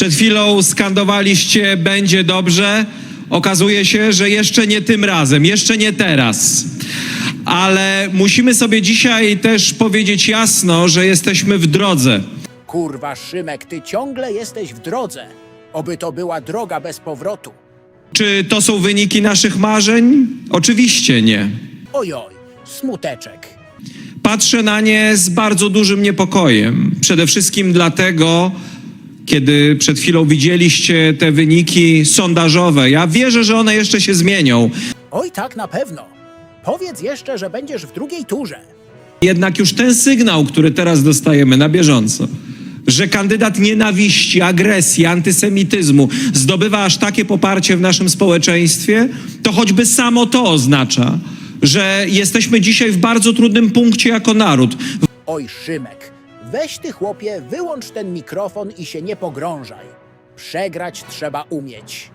Przed chwilą skandowaliście będzie dobrze. Okazuje się, że jeszcze nie tym razem, jeszcze nie teraz. Ale musimy sobie dzisiaj też powiedzieć jasno, że jesteśmy w drodze. Kurwa, Szymek, ty ciągle jesteś w drodze. Oby to była droga bez powrotu. Czy to są wyniki naszych marzeń? Oczywiście nie. Ojoj, smuteczek. Patrzę na nie z bardzo dużym niepokojem. Przede wszystkim dlatego, kiedy przed chwilą widzieliście te wyniki sondażowe. Ja wierzę, że one jeszcze się zmienią. Oj, tak na pewno. Powiedz jeszcze, że będziesz w drugiej turze. Jednak już ten sygnał, który teraz dostajemy na bieżąco, że kandydat nienawiści, agresji, antysemityzmu zdobywa aż takie poparcie w naszym społeczeństwie, to choćby samo to oznacza, że jesteśmy dzisiaj w bardzo trudnym punkcie jako naród. Oj, Szymek, weź ty chłopie, wyłącz ten mikrofon i się nie pogrążaj. Przegrać trzeba umieć.